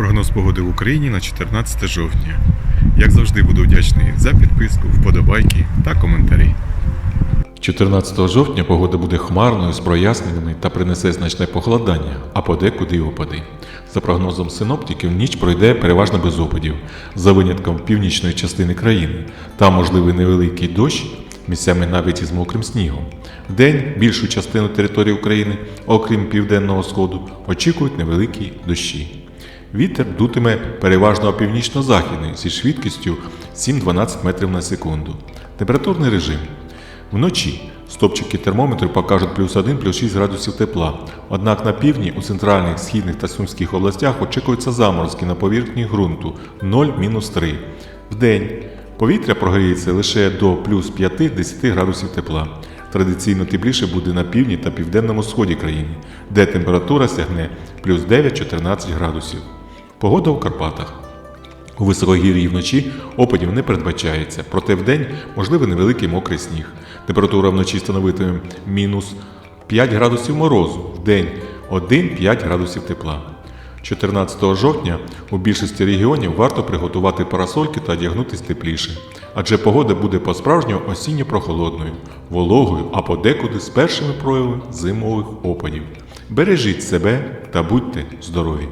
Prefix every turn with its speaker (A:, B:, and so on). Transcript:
A: Прогноз погоди в Україні на 14 жовтня. Як завжди, буду вдячний за підписку, вподобайки та коментарі.
B: 14 жовтня погода буде хмарною з проясненнями та принесе значне похолодання, а подекуди й опади. За прогнозом синоптиків, ніч пройде переважно без опадів, за винятком північної частини країни. Там можливий невеликий дощ, місцями навіть із мокрим снігом. Вдень більшу частину території України, окрім південного сходу, очікують невеликі дощі. Вітер дутиме переважно північно-західний зі швидкістю 7-12 метрів на секунду. Температурний режим. Вночі стопчики термометру покажуть плюс 1, плюс 6 градусів тепла. Однак на півдні, у центральних, східних та сумських областях очікуються заморозки на поверхні ґрунту 0-3. Вдень повітря прогріється лише до плюс 5-10 градусів тепла. Традиційно тепліше буде на півдні та південному сході країни, де температура сягне плюс 9-14 градусів. Погода у Карпатах. У високогір'ї вночі опадів не передбачається, проте вдень можливий невеликий мокрий сніг. Температура вночі становитиме мінус 5 градусів морозу, вдень 1-5 градусів тепла. 14 жовтня у більшості регіонів варто приготувати парасольки та одягнутись тепліше, адже погода буде по-справжньому осінньо-прохолодною, вологою, а подекуди з першими проявами зимових опадів. Бережіть себе та будьте здорові!